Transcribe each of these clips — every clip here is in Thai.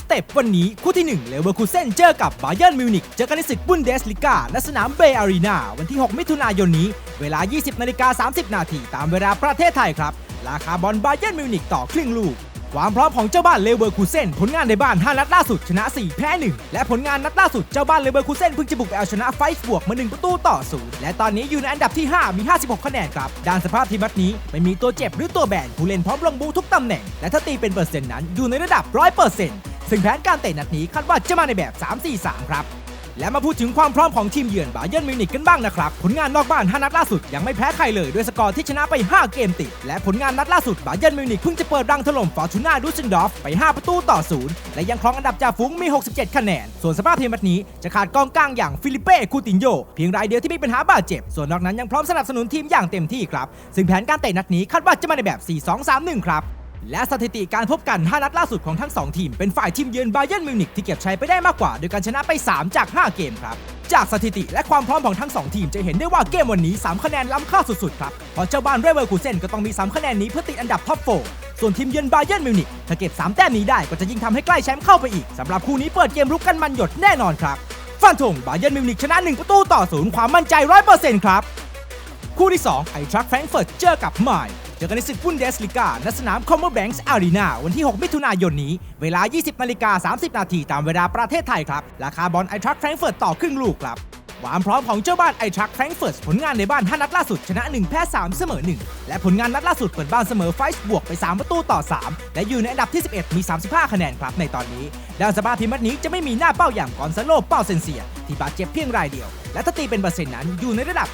สเต็ปวันนี้คู่ที่ 1 เลเวอร์คูเซนเจอกับบาเยิร์นมิวนิกเจอกันในศึกบุนเดสลิกาณสนามเบย์อารีนาวันที่ 6 มิถุนายนนี้ เวลา 20นาฬิกา30 นาทีตามเวลาประเทศไทยครับ ราคาบอลบาเยิร์นมิวนิกต่อครึ่งลูก ความพร้อมของเจ้าบ้านเลเวอร์คูเซนผลงานในบ้าน 5 นัดล่าสุดชนะ 4 แพ้ 1 และผลงานนัดล่าสุดเจ้าบ้านเลเวอร์คูเซนเพิ่งจะบุกไปเอาชนะไฟฟ์บวกมา1ประตูต่อศูนย์และตอนนี้อยู่ในอันดับที่ 5 มี 56 คะแนนครับด้านสภาพทีมนัดนี้ไม่มีตัวเจ็บหรือตัวแบนผู้เล่นพร้อมลงบูทุกตำแหน่งและถ้าตีเป็นเปอร์เซ็นต์นั้นอยู่ในระดับ100% ซึ่งแผนการเตะนัดนี้คาดว่าจะมาในแบบ 3-4-3 ครับ และมาพูดถึงความพร้อมของทีมเยือนบาเยิร์นมิวนิกกันบ้างนะครับ ผลงานนอกบ้าน5นัดล่าสุดยังไม่แพ้ใครเลยด้วยสกอร์ที่ชนะไป 5 เกมติด และผลงานนัดล่าสุดบาเยิร์นมิวนิกเพิ่งจะเปิดรังถล่มฟอร์จูน่าดูซินดอฟไป 5 ประตูต่อศูนย์และยังครองอันดับจ่าฝูงมี 67 คะแนน ส่วนสภาพทีมนัดนี้จะขาดกองกลางอย่างฟิลิเป้คูตินโยเพียงรายเดียวที่มีปัญหาบาดเจ็บ ส่วนนอกนั้นยังพร้อมสนับสนุนทีมอย่างเต็มที่ครับซึ่งแผนการเตะนัดนี้คาดว่าจะมาในแบบ 4-2-3-1 ครับ และสถิติการพบกัน 5 นัดล่าสุดของทั้ง 2 ทีม เป็นฝ่ายทีมเยือนบาเยิร์นมิวนิกที่เก็บชัยไปได้มากกว่า โดยการชนะไป 3 จาก 5 เกมครับ จากสถิติและความพร้อมของทั้ง 2 ทีมจะเห็นได้ว่าเกมวันนี้ 3 คะแนนล้ำค่าสุดๆครับเพราะเจ้าบ้านเรเวอร์คูเซนก็ต้องมี 3 คะแนนนี้เพื่อติดอันดับท็อปโฟส่วนทีมเยือนบาเยิร์นมิวนิกถ้าเก็บ 3 แต้มนี้ได้ก็จะยิ่งทำให้ใกล้แชมป์เข้าไปอีกสำหรับคู่นี้เปิดเกมรุกกันมันหยดแน่นอนครับฟันธงบาเยิร์นมิวนิกชนะ1ประตูต่อศูนย์ความมั่นใจ100%ครับคู่ที่2ไอทรัคแฟรงก์เฟิร์ตเจอกับไมล์ อกันในศึกบุนเดสลิกาณสนามคอมเมอร์แบงก์อารีนาวันที่ 6 มิถุนายนนี้ เวลา 20นาฬิกา30 นาทีตามเวลาประเทศไทยครับ ราคาบอลไอทรัคแฟรงก์เฟิร์ตต่อครึ่งลูกครับความพร้อมของเจ้าบ้านไอทรัคแฟรงก์เฟิร์ตผลงานในบ้าน5นัดล่าสุดชนะ 1 แพ้ 3 เสมอ 1 และผลงานนัดล่าสุดเปิดบ้านเสมอไฟส์บวกไป 3 ประตูต่อ 3 และอยู่ในอันดับที่ 11 มี 35 คะแนนครับในตอนนี้ด้านสภาทีมนัดนี้จะไม่มีหน้าเป้าอย่างกอนซาโลเป้าเซนเซีย ที่บาดเจ็บเพียงรายเดียว และถ้าตีเป็นเปอร์เซ็นต์นั้นอยู่ในระดับ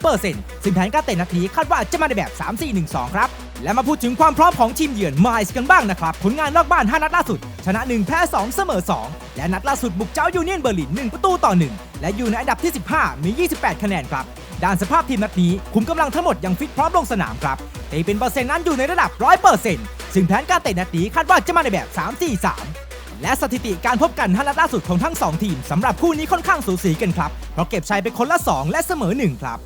98%ซึ่งแผนการเตะนัดนี้คาดว่าจะมาในแบบ 3-4-1-2 ครับ และมาพูดถึงความพร้อมของทีมเยือนไมล์กันบ้างนะครับผลงานนอกบ้าน 5 นัดล่าสุด ชนะ 1 แพ้ 2 เสมอ 2 และนัดล่าสุดบุกเจ้ายูเนียนเบอร์ลิน 1 ประตูต่อ 1 และอยู่ในอันดับที่ 15 มี 28 คะแนนครับด้านสภาพทีมนัดนี้คุมกำลังทั้งหมดยังฟิตพร้อมลงสนามครับตีเป็นเปอร์เซ็นต์นั้นอยู่ในระดับ 100%ซึ่งแผนการเตะนัดนี้คาดว่าจะมาในแบบ 3-4-3 และสถิติการพบกัน5นัดล่าสุดของทั้ง 2 ทีมสำหรับคู่นี้ค่อนข้างสูสีกันครับ เพราะเก็บชัยไปคนละ 2 และเสมอ 1 ครับ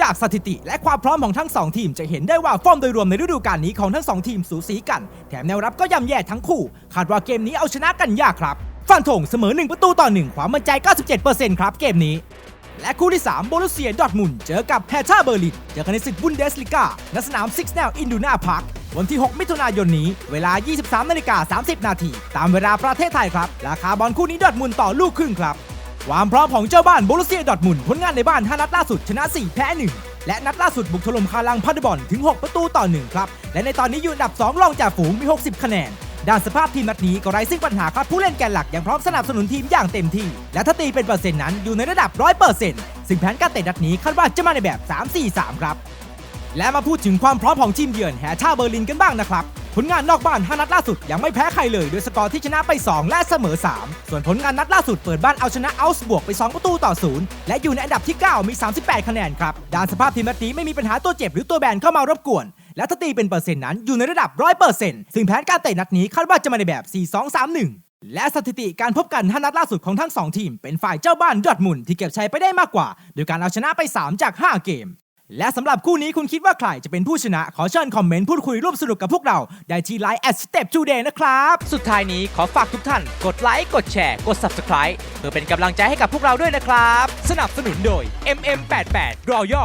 จากสถิติและความพร้อมของทั้ง 2 ทีมจะเห็นได้ว่าฟอร์มโดยรวมในฤดูกาลนี้ของทั้ง 2 ทีมสูสีกัน แถมแนวรับก็ย่ำแย่ทั้งคู่ คาดว่าเกมนี้เอาชนะกันยากครับ ฟันธงเสมอ 1 ประตูต่อ 1 ความมั่นใจ 97%ครับเกมนี้และคู่ที่ 3 โบรุเซียดอทมุนเจอกับแฮท่าเบอร์ลินเจอกันในศึกบุนเดสลิกาณสนามซิกแนลอินดูนาพาร์ค วันที่ 6 มิถุนายนนี้ เวลา 23นาฬิกา30 นาทีตามเวลาประเทศไทยครับ ราคาบอลคู่นี้ดอทมุนต่อลูกครึ่งครับ ความพร้อมของเจ้าบ้านโบรุเซียดอทมุนผลงานในบ้าน5นัดล่าสุดชนะ 4 แพ้ 1 และนัดล่าสุดบุกถล่มคาลังพัดบอลถึง 6 ประตูต่อ 1 ครับ และในตอนนี้อยู่อันดับ 2 รองจากฝูงมี 60 คะแนนด้านสภาพทีมนัดนี้ก็ไร้ซึ่งปัญหาครับผู้เล่นแกนหลักยังพร้อมสนับสนุนทีมอย่างเต็มที่ และถ้าตีเป็นเปอร์เซ็นต์นั้นอยู่ในระดับ 100%ซึ่งแผนการเตะนัดนี้คาดว่าจะมาในแบบ 3-4-3 ครับ และมาพูดถึงความพร้อมของทีมเยือนแฮท่าเบอร์ลินกันบ้างนะครับ ผลงานนอกบ้าน 5 นัดล่าสุด ยังไม่แพ้ใครเลยโดยสกอร์ที่ชนะไป 2 และเสมอ 3 ส่วนผลงานนัดล่าสุดเปิดบ้านเอาชนะอัลส์บวกไป 2 ประตูต่อ 0 และอยู่ในอันดับที่ 9 มี 38 คะแนนครับด้านสภาพทีมนัดนี้ไม่มีปัญหาตัวเจ็บหรือตัวแบนเข้ามารบกวนและถ้าตีเป็นเปอร์เซ็นต์นั้นอยู่ในระดับ 100%ซึ่งแผนการเตะนัดนี้คาดว่าจะมาในแบบ 4-2-3-1 และสถิติการพบกัน5นัดล่าสุดของทั้ง 2 ทีม เป็นฝ่ายเจ้าบ้านดอร์ทมุนที่เก็บชัยไปได้มากกว่า โดยการเอาชนะไป 3 จาก 5 เกม และสำหรับคู่นี้คุณคิดว่าใครจะเป็นผู้ชนะ ขอเชิญคอมเมนต์พูดคุยร่วมสนุกกับพวกเรา ได้ที่ไลน์ at step today นะครับ สุดท้ายนี้ขอฝากทุกท่าน กดไลค์ กดแชร์ กด Subscribe เพื่อเป็นกำลังใจให้กับพวกเราด้วยนะครับ สนับสนุนโดย MM88 Royal